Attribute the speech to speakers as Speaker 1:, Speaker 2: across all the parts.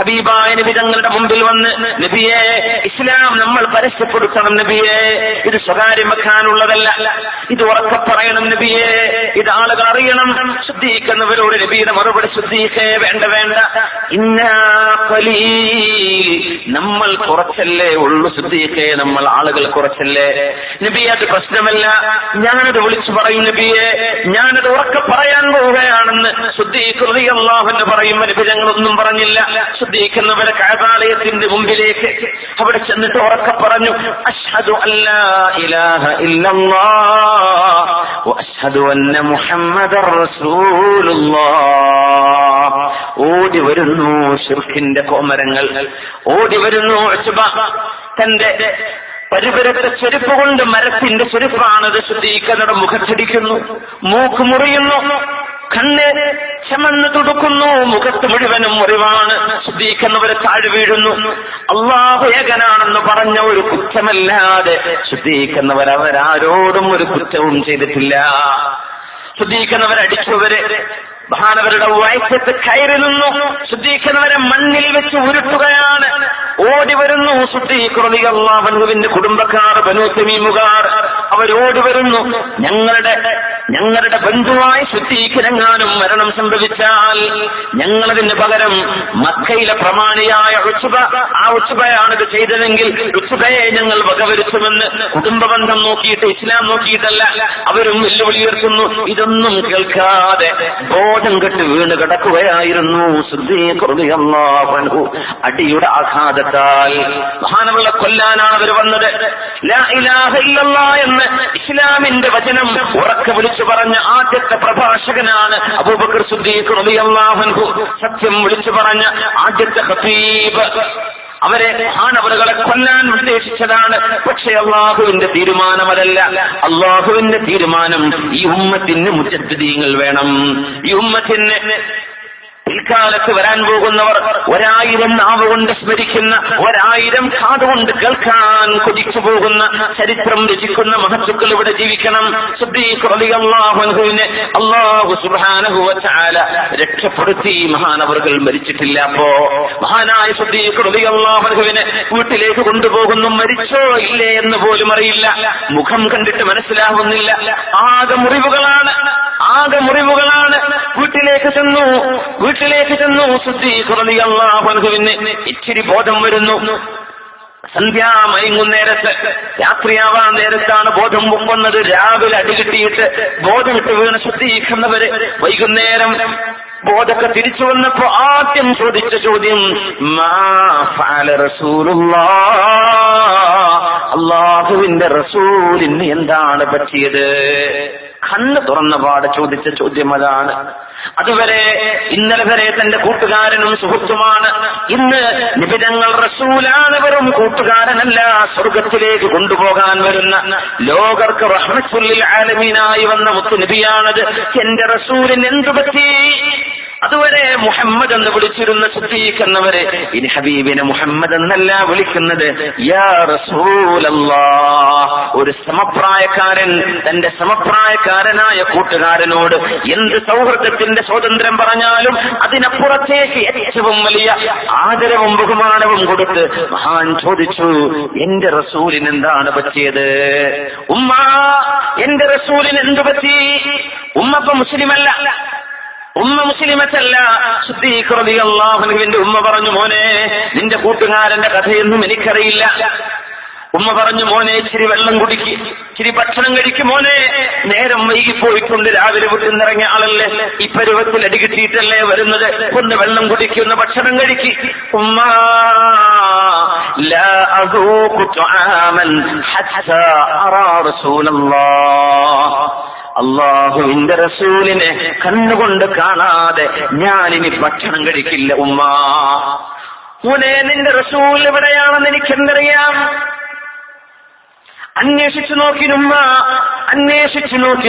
Speaker 1: ഹബീബായ നബി തങ്ങളുടെ മുമ്പിൽ വന്ന് നബിയെ ഇസ്ലാം നമ്മൾ പരസ്യപ്പെടുത്തണം നബിയെ. ഇത് സ്വകാര്യം വെക്കാനുള്ളതല്ല ഇത് ഉറക്കെ പറയണം നബിയെ. ഇത് ആളുകൾ അറിയണം. ശുദ്ധീകരിക്കുന്നവരോട് നബിയുടെ മറുപടി ശുദ്ധീകേ വേണ്ട വേണ്ട. നമ്മൾ കുറച്ചല്ലേ ഉള്ളു ശുദ്ധീകേ നമ്മൾ ആളുകൾ കുറച്ചല്ലേ. നബിയെ അത് പ്രശ്നമല്ല. ഞാനത് വിളിച്ചു പറയും നബിയെ. ഞാനത് ഉറക്കെ പറയാൻ ശുദ്ധീകൃതിയല്ലാഹെന്ന് പറയും. ഞങ്ങളൊന്നും പറഞ്ഞില്ല. ശുദ്ധീകരിക്കുന്നവരെ കാതാലയത്തിന്റെ മുമ്പിലേക്ക് അവിടെ ചെന്നിട്ട് ഉറക്കെ പറഞ്ഞു അഷ്ഹദു അല്ലാ ഇലാഹ ഇല്ലല്ലാഹ് അഷ്ഹദു അന്ന മുഹമ്മദർ ഓടി വരുന്നു ഷിർഖിന്റെ കോമരങ്ങൾ. ഓടി വരുന്നു തന്റെ പരിപരത്തെ ചെരുപ്പ് കൊണ്ട് മരത്തിന്റെ ചെരുപ്പാണത് ശുദ്ധീകരണയുടെ മുഖത്തടിക്കുന്നു. മൂക്ക് മുറിയുന്നു. കണ്ണ് ചമന്ന് തുടുക്കുന്നു മുഖത്ത് മുഴുവനും മുറിവാണ്. ശുദ്ധീകരിക്കുന്നവരെ താഴെ വീഴുന്നു. അള്ളാഹു ഏകനാണെന്ന് പറഞ്ഞ ഒരു കുറ്റമല്ലാതെ ശുദ്ധീക്കുന്നവർ അവരാരോടും ഒരു കുറ്റവും ചെയ്തിട്ടില്ല. ശുദ്ധീകരിക്കുന്നവരെ അടിച്ചവര് മഹാനവരുടെ കയറി നിന്നു. ശുദ്ധീക്കുന്നവരെ മണ്ണിൽ വെച്ച് ഉരുട്ടുകയാണ്. ഓടി വരുന്നു ശുദ്ധീകൃതികളുവിന്റെ കുടുംബക്കാർ ബനൂത്തമീമുകാർ അവരോടി വരുന്നു. ഞങ്ങളുടെ ഞങ്ങളുടെ ബന്ധുവായി ശുദ്ധീകരങ്ങാനും മരണം സംഭവിച്ചാൽ ഞങ്ങളതിന് പകരം മക്കയിലെ പ്രമാണിയായ ഉച്ചുബ ആ ഉച്ചുബയാണിത് ചെയ്തതെങ്കിൽ ഉച്ചുബയെ ഞങ്ങൾ വകവരുത്തുമെന്ന് കുടുംബ ബന്ധം നോക്കിയിട്ട് ഇസ്ലാം നോക്കിയിട്ടല്ല അവരും വെല്ലുവിളി ഉയർത്തുന്നു ഇതൊന്നും കേൾക്കാതെ ബോധം കെട്ട് വീണ് കിടക്കുകയായിരുന്നു അടിയുടെ ആഘാതത്താൽ മഹാനവളെ കൊല്ലാനാണ് അവർ വന്നത്. എന്ന് ഇസ്ലാമിന്റെ വചനം ഉറക്കെ വിളിച്ചു പറഞ്ഞ ആദ്യത്തെ പ്രഭാഷകനാണ് അബൂബക്കർ സുദ്ദീഖ് റളിയല്ലാഹു സത്യം വിളിച്ചു പറഞ്ഞ ആദ്യത്തെ ഹസീബ് അവരെ ആണവറുകളെ കൊല്ലാൻ ഉദ്ദേശിച്ചതാണ്. പക്ഷെ അള്ളാഹുവിന്റെ തീരുമാനമല്ല അള്ളാഹുവിന്റെ തീരുമാനം ഈ ഉമ്മത്തിന് മുജദ്ദീങ്ങൾ വേണം. ഈ ഉമ്മത്തിന് പിൽക്കാലത്ത് വരാൻ പോകുന്നവർ ഒരായിരം നാവ് കൊണ്ട് സ്മരിക്കുന്ന ഒരായിരം കാതുകൊണ്ട് കേൾക്കാൻ കൊതിച്ചു പോകുന്ന ചരിത്രം രചിക്കുന്ന മഹത്തുക്കൾ ഇവിടെ ജീവിക്കണം. അള്ളാഹുവിനെ അള്ളാഹു സുബാനഹുവല രക്ഷപ്പെടുത്തി. മഹാനവറുകൾ മരിച്ചിട്ടില്ല അപ്പോ. മഹാനായ സുദ്ദീഖുവിനെ വീട്ടിലേക്ക് കൊണ്ടുപോകുന്നു. മരിച്ചോ ഇല്ലേ എന്ന് പോലും അറിയില്ല. മുഖം കണ്ടിട്ട് മനസ്സിലാവുന്നില്ല. ആകെ മുറിവുകളാണ്. ആകെ മുറിവുകളാണ്. വീട്ടിലേക്ക് ചെന്നു. വീട്ടിലേക്ക് ചെന്നു. അള്ളാഹുവിന് ഇച്ചിരി ബോധം വരുന്നു. സന്ധ്യാ മയങ്ങും നേരത്ത് രാത്രിയാവാൻ നേരത്താണ് ബോധം പൊങ്ങുന്നത്. രാവിലെ അടികിട്ടിയിട്ട് ബോധം ഇട്ട് വീണ് ശുദ്ധീകരിക്കുന്നവര് വൈകുന്നേരം ബോധമൊക്കെ തിരിച്ചു വന്നപ്പോ ആദ്യം ചോദിച്ച ചോദ്യം അള്ളാഹുവിന്റെ റസൂലിന് എന്താണ് പറ്റിയത്? കണ്ണ് തുറന്ന പാടെ ചോദിച്ച ചോദ്യം അതാണ്. അതുവരെ ഇന്നലെ വരെ തന്റെ കൂട്ടുകാരനും സുഹൃത്തുമാണ്. ഇന്ന് നിബിതങ്ങൾ റസൂലാണ് കൂട്ടുകാരനല്ല സ്വർഗത്തിലേക്ക് കൊണ്ടുപോകാൻ വരുന്ന ലോകർക്ക് റഹ്മത്തുല്ലിൽ ആലമീനായി വന്ന മുത്തു നബിയാണത് എന്റെ റസൂലിന് എന്തു പറ്റി? അതുവരെ മുഹമ്മദ് എന്ന് വിളിച്ചിരുന്ന സുദ്ദീഖ് എന്നവരെ ഇനി ഹബീബിനെ മുഹമ്മദ് എന്നല്ല വിളിക്കുന്നത്. യാ ഒരു സമപ്രായക്കാരൻ തന്റെ സമപ്രായക്കാരനായ കൂട്ടുകാരനോട് എന്ത് സൗഹൃദത്തിന്റെ സ്വാതന്ത്ര്യം പറഞ്ഞാലും അതിനപ്പുറത്തേക്ക് ഏറ്റവും വലിയ ആദരവും ബഹുമാനവും കൊടുത്ത് മഹാൻ ചോദിച്ചു എന്റെ റസൂലിന് എന്താണ് പറ്റിയത്? ഉമ്മ എന്റെ റസൂലിന് എന്തു പറ്റി? ഉമ്മപ്പ മുസ്ലിമല്ല. ഉമ്മ മുസ്ലിമത്തല്ല ശുദ്ധീകൃതിയല്ലാഹുവിന്റെ ഉമ്മ പറഞ്ഞു മോനെ നിന്റെ കൂട്ടുകാരന്റെ കഥയൊന്നും എനിക്കറിയില്ല ഉമ്മ പറഞ്ഞു മോനെ ഇച്ചിരി വെള്ളം കുടിക്ക് ഇച്ചിരി ഭക്ഷണം കഴിക്കും മോനെ നേരം വൈകി പോയിക്കൊണ്ട് രാവിലെ വീട്ടിന്നിറങ്ങിയ ആളല്ലേ ഈ പരുവത്തിൽ അടി കിട്ടിയിട്ടല്ലേ വരുന്നത് ഒന്ന് വെള്ളം കുടിക്കുന്ന ഭക്ഷണം കഴിക്ക് ഉമ്മ لا أذوق طعاما حتى أرى رسول الله അള്ളാഹുവിന്റെ റസൂലിനെ കണ്ണുകൊണ്ട് കാണാതെ ഞാനിനി ഭക്ഷണം കഴിക്കില്ല ഉമ്മ. മോനെ നിന്റെ റസൂൽ എവിടെയാണെന്ന് എനിക്കെന്തറിയാം? അന്വേഷിച്ചു നോക്കിനുമ്മ അന്വേഷിച്ചു നോക്കി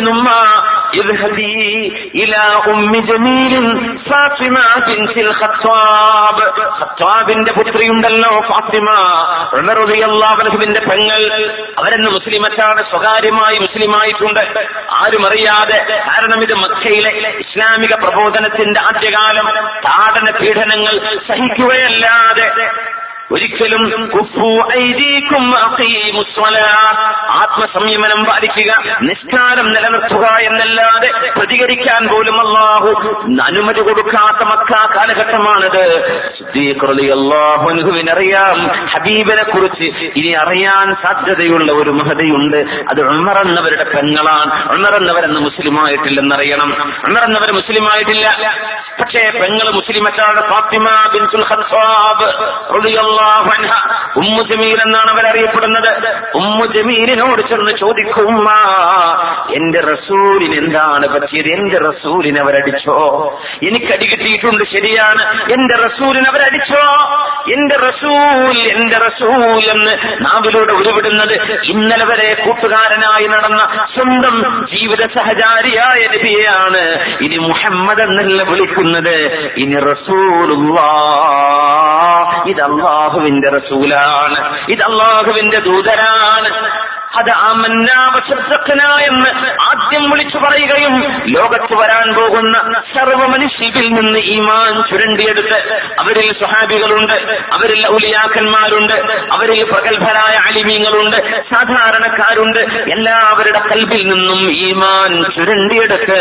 Speaker 1: ബിൻതിൽ ഖത്താബ്. ഖത്താബിന്റെ പുത്രിയുണ്ടല്ലോ ഫാത്തിമ. ഉമർ പെങ്ങൾ. അവരെന്ന് മുസ്ലിമറ്റാണ് സ്വകാര്യമായി മുസ്ലിമായിട്ടുണ്ട്. ആരും അറിയാതെ കാരണം ഇത് മക്കയിലെ ഇസ്ലാമിക പ്രബോധനത്തിന്റെ ആദ്യകാലം. താടന പീഡനങ്ങൾ സഹിക്കുകയല്ലാതെ. ഒരിക്കലും ആത്മസംയമനം പാലിക്കുക നിസ്കാരം നിലനിർത്തുക എന്നല്ലാതെ പ്രതികരിക്കാൻ പോലും അള്ളാഹു അനുമതി കൊടുക്കാത്ത മക്ക കാലഘട്ടമാണിത്. അൻഹുവിനറിയാം ഹബീബിനെ കുറിച്ച് ഇനി അറിയാൻ സാധ്യതയുള്ള ഒരു മഹതയുണ്ട്. അത് ഉമർ എന്നവരുടെ പെങ്ങളാണ്. ഉമർ മുസ്ലിമായിട്ടില്ലെന്നറിയണം. ഉമർ എന്നവർ മുസ്ലിമായിട്ടില്ല. പക്ഷേ പെങ്ങൾ മുസ്ലിമറ്റാണ് ഫാത്തിമ ബിൻതുൽ ഖത്താബ് റളിയല്ലാഹു ഉമ്മു ജമീൽ എന്നാണ് അവരറിയപ്പെടുന്നത്. ഉമ്മു ജമീലിനോട് ചെന്ന് ചോദിക്കും എന്റെ റസൂലിന് എന്താണ് പറ്റിയത്? എന്റെ റസൂലിനെ അവരടിച്ചോ? എനിക്ക് അടി കിട്ടിയിട്ടുണ്ട് ശരിയാണ്. എന്റെ റസൂലിനെ അവരടിച്ചോ? എന്റെ റസൂൽ എന്റെ റസൂൽ എന്ന് നാവിലൂടെ ഉരുവിടുന്നത് ഇന്നലെ വരെ കൂട്ടുകാരനായി നടന്ന സ്വന്തം ജീവിത സഹചാരിയായ നബിയെയാണ് ഇനി മുഹമ്മദ് എന്നല്ല വിളിക്കുന്നത്. ഇനി റസൂലുള്ളാ. ഇത് അള്ളാഹുവിന്റെ റസൂലാണ്. ഇത് അള്ളാഹുവിന്റെ ദൂതരാണ്. അത് ആമന്നാവശബ്ദക്കന എന്ന് ആദ്യം വിളിച്ചു പറയുകയും ലോകത്ത് വരാൻ പോകുന്ന സർവ മനുഷ്യരിൽ നിന്ന് ഈമാൻ ചുരണ്ടിയെടുത്ത് അവരിൽ സ്വഹാബികളുണ്ട് അവരിൽ ഔലിയാക്കന്മാരുണ്ട് അവരിൽ പ്രഗത്ഭരായ അലിമീങ്ങളുണ്ട് സാധാരണക്കാരുണ്ട്. എല്ലാവരുടെ കൽബിൽ നിന്നും ഈമാൻ ചുരണ്ടിയെടുത്ത്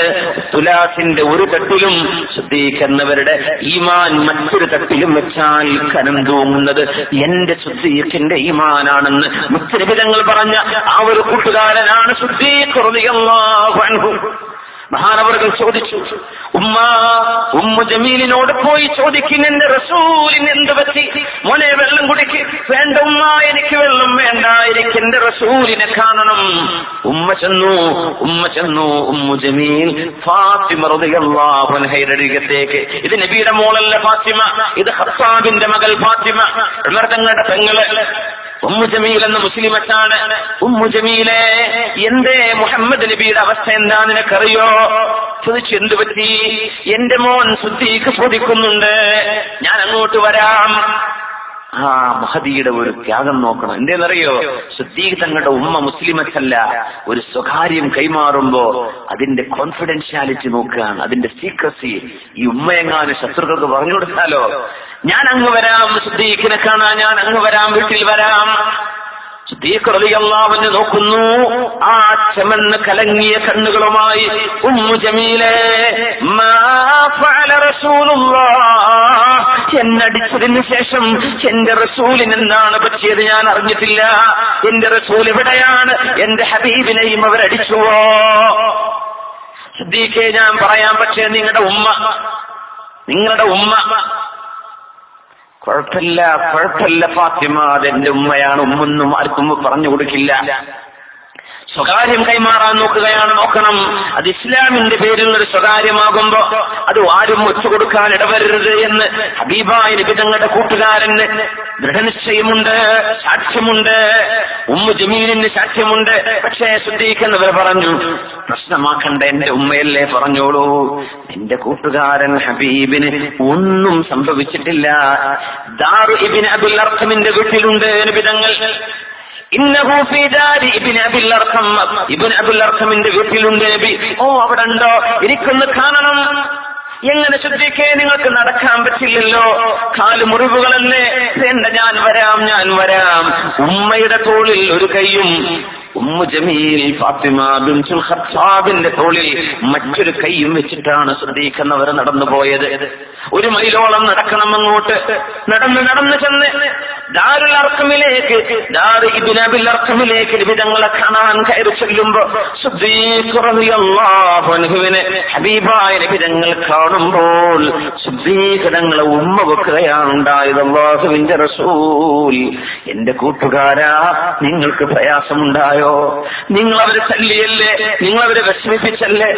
Speaker 1: തുലാസിന്റെ ഒരു തട്ടിലും ശുദ്ധീകരിക്കുന്നവരുടെ ഈമാൻ മറ്റൊരു തട്ടിലും വെച്ചാൽ കനം തൂങ്ങുന്നത് എന്റെ ശുദ്ധീഖിന്റെ ഈമാനാണെന്ന് മുത്തരവിധങ്ങൾ പറഞ്ഞ ആ ഒരു കൂട്ടുകാരനാണ് മഹാനവറുകൾ ചോദിച്ചു ഉമ്മ ഉമ്മ ജമീലിനോട് പോയി ചോദിക്കും എന്റെ റസൂലിന് എന്ത് പറ്റി? മോനെ വെള്ളം കുടിക്ക്. വേണ്ട ഉമ്മ എനിക്ക് വെള്ളം വേണ്ട എനിക്ക് എന്റെ റസൂലിനെ കാണണം. ഉമ്മ ചെന്നു ഉമ്മ ചെന്നു ഉമ്മു ജമീൽ ഫാത്തിമ അരികത്തേക്ക്. ഇത് നബിയുടെ മോളല്ല ഫാത്തിമ ഇത് ഹസാബിന്റെ മകൾ ഫാത്തിമ. തങ്ങളുടെ പെങ്ങൾ. ഉമ്മു എന്ന മുസ്ലിമറ്റാണ് ഉമ്മു ജമീലെ മുഹമ്മദ് നബിയുടെ അവസ്ഥ എന്താ നിനക്കറിയോ? ചോദിച്ചു എന്തു പറ്റി? എന്റെ മോൻ സുദ്ദീഖ് ചോദിക്കുന്നുണ്ട്. ഞാൻ അങ്ങോട്ട് വരാം. ആ മഹദിയുടെ ഒരു ത്യാഗം നോക്കണം. എന്തേന്നറിയോ? സുദ്ദീഖ് തങ്ങളുടെ ഉമ്മ മുസ്ലിമച്ചല്ല. ഒരു സ്വകാര്യം കൈമാറുമ്പോ അതിന്റെ കോൺഫിഡൻഷ്യാലിറ്റി നോക്കുകയാണ്. അതിന്റെ സീക്രസി ഈ ഉമ്മയെങ്ങാനും ശത്രുക്കൾക്ക് പറഞ്ഞു കൊടുത്താലോ? ഞാൻ അങ്ങ് വരാം സുദ്ദീഖിനെ കാണാൻ. ഞാൻ അങ്ങ് വരാം വീട്ടിൽ വരാം. സിദ്ദീഖ് റളിയല്ലാഹുവിനെ നോക്കുന്നു. ആ ചെമന്ന് കലങ്ങിയ കണ്ണുകളുമായി ഉമ്മു ജമീലേ മാ ഫഅല റസൂലുള്ളാഹ് എന്നടിച്ചതിന് ശേഷം എന്റെ റസൂലിന് എന്താണ് പറ്റിയത് ഞാൻ അറിഞ്ഞിട്ടില്ല. എന്റെ റസൂൽ എവിടെയാണ് എന്റെ ഹബീബിനെയും അവരടിച്ചുവോ സിദ്ദീഖെ ഞാൻ പറയാൻ പക്ഷേ നിങ്ങളുടെ ഉമ്മ നിങ്ങളുടെ ഉമ്മ. കുഴപ്പമില്ല കുഴപ്പമില്ല ഫാത്തിമ അതെന്റെ ഉമ്മയാണ്. ഉമ്മെന്നും ആർക്കും പറഞ്ഞു കൊടുക്കില്ല. സ്വകാര്യം കൈമാറാൻ നോക്കുകയാണ് നോക്കണം. അത് ഇസ്ലാമിന്റെ പേരിൽ ഒരു സ്വകാര്യമാകുമ്പോ അത് ആരും ഒത്തുകൊടുക്കാൻ ഇടവരരുത് എന്ന് ഹബീബായ നബി തങ്ങളുടെ കൂട്ടുകാരന് ദൃഢനിശ്ചയമുണ്ട് സാക്ഷ്യമുണ്ട് ഉമ്മു ജമീലിന് സാക്ഷ്യമുണ്ട്. പക്ഷേ ശ്രദ്ധിക്കുന്നവർ പറഞ്ഞു പ്രശ്നമാക്കണ്ട എന്റെ ഉമ്മയല്ലേ പറഞ്ഞോളൂ. എന്റെ കൂട്ടുകാരൻ ഹബീബിന് ഒന്നും സംഭവിച്ചിട്ടില്ല. ദാറു ഇബിൻ അബുൽ അർഹമിന്റെ വീട്ടിലുണ്ട് നബിതങ്ങൾ അർഖമിന്റെ വീട്ടിലുണ്ട് നബി. ഓ അവിടെ ഉണ്ടോ എനിക്കൊന്ന് കാണണം. എങ്ങനെ ശുദ്ധിക്കേ? നിങ്ങൾക്ക് നടക്കാൻ പറ്റില്ലല്ലോ. കാൽ മുറിവുകളല്ലേ. വേണ്ട ഞാൻ വരാം ഞാൻ വരാം. ഉമ്മയുടെ തോളിൽ ഒരു കൈയും ഉമ്മു ജമീൽ ഫാത്തിമ ബിൻസുൽ ഖത്താബിന്റെ തോളിൽ മറ്റൊരു കൈയും വെച്ചിട്ടാണ് ശ്രദ്ധിക്കുന്നവർ നടന്നു പോയത് ഒരു മൈലോളം നടക്കണം അങ്ങോട്ട്. നടന്ന് നടന്ന് ചെന്ന് ദാരുൽ അർക്കമിലേക്ക് അബിൽ അർക്കമിലേക്ക് വിധങ്ങളെ കാണാൻ കയറി ചെല്ലുമ്പോ സിദ്ദീഖ് റളിയല്ലാഹു അൻഹുവിനെ ഹബീബായ വിധങ്ങൾ കാണുമ്പോൾ സിദ്ദീഖ് തങ്ങളെ ഉമ്മ വെക്കുകയാണ് ഉണ്ടായത് അള്ളാഹുവിന്റെ റസൂൽ. എന്റെ കൂട്ടുകാരാ നിങ്ങൾക്ക് പ്രയാസമുണ്ടായോ? പോയോ നിങ്ങൾ അവരെ തല്ലിയല്ലേ നിങ്ങൾ അവരെ വിഷമിപ്പിച്ചല്ലേ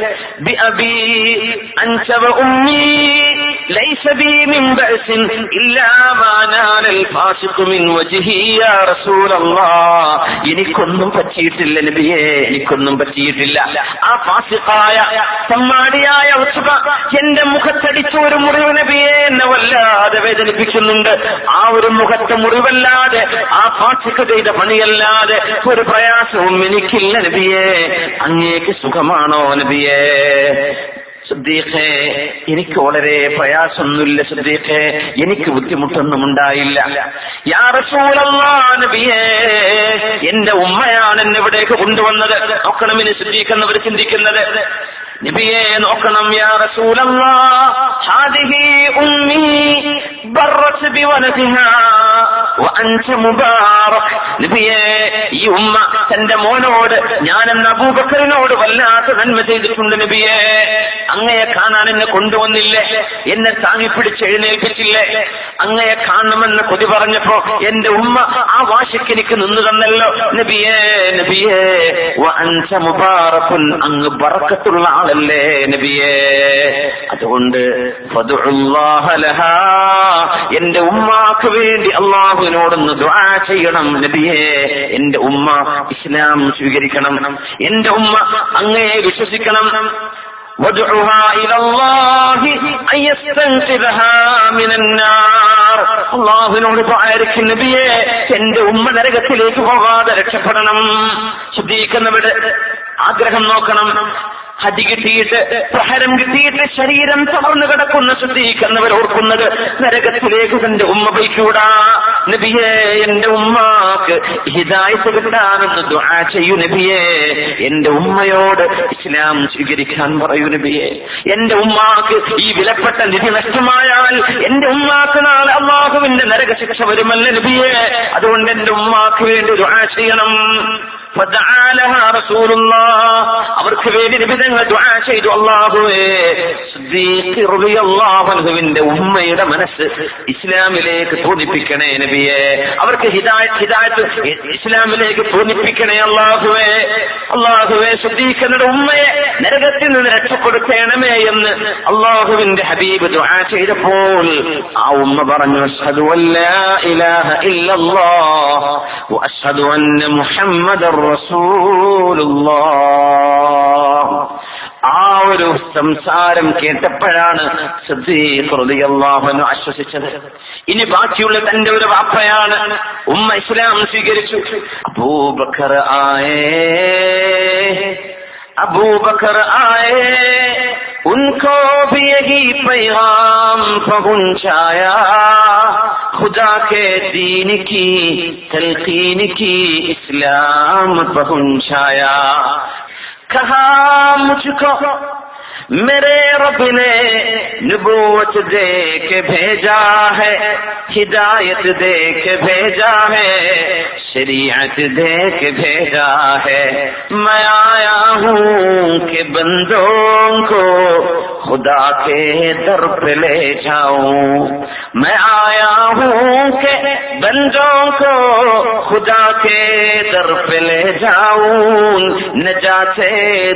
Speaker 1: ഉമ്മി. എനിക്കൊന്നും പറ്റിയിട്ടില്ല നബിയേ എനിക്കൊന്നും പറ്റിയിട്ടില്ല. ആ ഫാസിഖായ സമ്മാടിയായ എന്റെ മുഖത്തടിച്ച ഒരു മുറിവ് നബിയെ എന്നെ വല്ലാതെ വേദനിപ്പിക്കുന്നുണ്ട്. ആ ഒരു മുഖത്തെ മുറിവല്ലാതെ ആ ഫാസിഖ് ചെയ്ത പണിയല്ലാതെ ഒരു പ്രയാസവും എനിക്കില്ല നബിയേ. അങ്ങേക്ക് സുഖമാണോ നബിയേ? സുദ്ദീഖേ എനിക്ക് വളരെ പ്രയാസമൊന്നുമില്ല സുദ്ദീഖേ. എനിക്ക് ബുദ്ധിമുട്ടൊന്നും ഉണ്ടായില്ല. എന്റെ ഉമ്മയാണ് എന്നെ ഇവിടേക്ക് കൊണ്ടുവന്നത്. നോക്കണമിന് സിദ്ദീഖ് എന്നവർ ചിന്തിക്കുന്നത്. നബിയെ നോക്കണം യാ റസൂലല്ലാ. ഹാദിഹി ഉമ്മി ബർറസ് മുബാറക് ഉമ്മ തന്റെ മോനോട് ഞാൻ എന്ന അബൂബക്കറിനോട് വല്ലാത്ത നന്മ ചെയ്തിട്ടുണ്ട് നബിയെ. അങ്ങയെ കാണാൻ എന്നെ കൊണ്ടുവന്നില്ലേ? എന്നെ താങ്ങി പിടിച്ച് എഴുന്നേൽപ്പിച്ചില്ലേ? അങ്ങയെ കാണണമെന്ന് കൊതി പറഞ്ഞപ്പോ എന്റെ ഉമ്മ ആ വാശിക്ക് എനിക്ക് നിന്നു തന്നല്ലോ. നബിയേ നബിയേ വഅൻത മുബാറകുൻ അങ്ങ് ബറക്കത്തുള്ള ആളല്ലേ നബിയേ. അതുകൊണ്ട് എന്റെ ഉമ്മാക്ക് വേണ്ടി അള്ളാഹുവിനോടൊന്ന് ദ്വാ ചെയ്യണം നബിയെ. എന്റെ ഉമ്മ ഇസ്ലാം സ്വീകരിക്കണം. എന്റെ ഉമ്മ അങ്ങയെ വിശ്വസിക്കണം. അള്ളാഹുവിനോട് ആയിരിക്കും നബിയെ. എന്റെ ഉമ്മ നരകത്തിലേക്ക് പോകാതെ രക്ഷപ്പെടണം. ശുദ്ധീകരിക്കുന്നവരുടെ ആഗ്രഹം നോക്കണം. ഹതി കിട്ടിയിട്ട് പ്രഹരം കിട്ടിയിട്ട് ശരീരം തളർന്നു കിടക്കുന്ന ശുദ്ധീകരിക്കുന്നവർ ഓർക്കുന്നത് നരകത്തിലേക്ക് തന്റെ ഉമ്മ പോയിക്കൂടാ? നബിയെ എന്റെ ഉമ്മാക്ക് ഹിദായത്ത് കിട്ടാനെന്ന് ദുആ ചെയ്യൂ നബിയെ. എന്റെ ഉമ്മയോട് ഇസ്ലാം സ്വീകരിക്കാൻ പറയൂ നബിയെ. എന്റെ ഉമ്മാക്ക് ഈ വിലപ്പെട്ട നിധി നഷ്ടമായാൽ എന്റെ ഉമ്മാക്ക് നാളെ അള്ളാഹുവിന്റെ നരകശിക്ഷ വരുമല്ല നബിയെ? അതുകൊണ്ട് എന്റെ ഉമ്മാക്ക് വേണ്ടി ദുആ ചെയ്യണം. അവർക്ക് വേണ്ടി നിബിധങ്ങൾ ചെയ്തു അൻഹുവിന്റെ ഉമ്മയുടെ മനസ്സ് ഇസ്ലാമിലേക്ക് തോന്നിപ്പിക്കണേ നബിയെ. അവർക്ക് ഹിദായത്ത് ഹിദായത്ത് ഇസ്ലാമിലേക്ക് തോന്നിപ്പിക്കണേ അള്ളാഹുവേ. അള്ളാഹുവേ സിദ്ദീഖ് ഉമ്മയെ നരകത്തിൽ നിന്ന് രക്ഷപ്പെടുത്തേണമേ എന്ന് അള്ളാഹുവിന്റെ ഹബീബ് ദുആ ചെയ്തപ്പോൾ ആ ഉമ്മ പറഞ്ഞു അഷ്ഹദു അല്ലാ ഇലാഹ ഇല്ലല്ലാഹ് വഅഷ്ഹദു അന്ന മുഹമ്മദർ റസൂലുള്ളാഹ്. ആ ഒരു സംസാരം കേട്ടപ്പോഴാണ് ആശ്വസിച്ചത്. ഇനി ബാക്കിയുള്ള തന്റെ ഒരു വാപ്പയാണ് ഉമ്മ ഇസ്ലാം സ്വീകരിച്ചു. അബൂബക്കർ ആയേ ابو بکر آئے، ان کو بھی یہی پیغام پہنچایا خدا کے دین کی، تلقین کی اسلام پہنچایا کہا مجھ کو، میرے رب نے نبوت دے کے بھیجا ہے، ہدایت دے کے بھیجا ہے۔ شریعت دے بھیجا ہے۔ میں آیا ہوں کہ بندوں کو خدا کے در پہ لے جاؤں۔ میں آیا ہوں کہ بندوں کو خدا کے در پہ لے جاؤں۔ نہ جاتے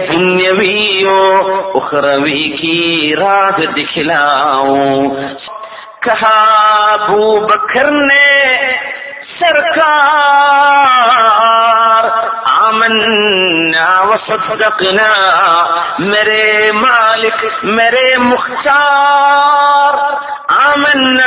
Speaker 1: و اخروی کی راہ دکھلاؤں۔ کہا بو بکر نے സർക്കാർ. ആമന്ന മെരേ മാലിക് മെരേ മുഖ്താർ. ആമന്ന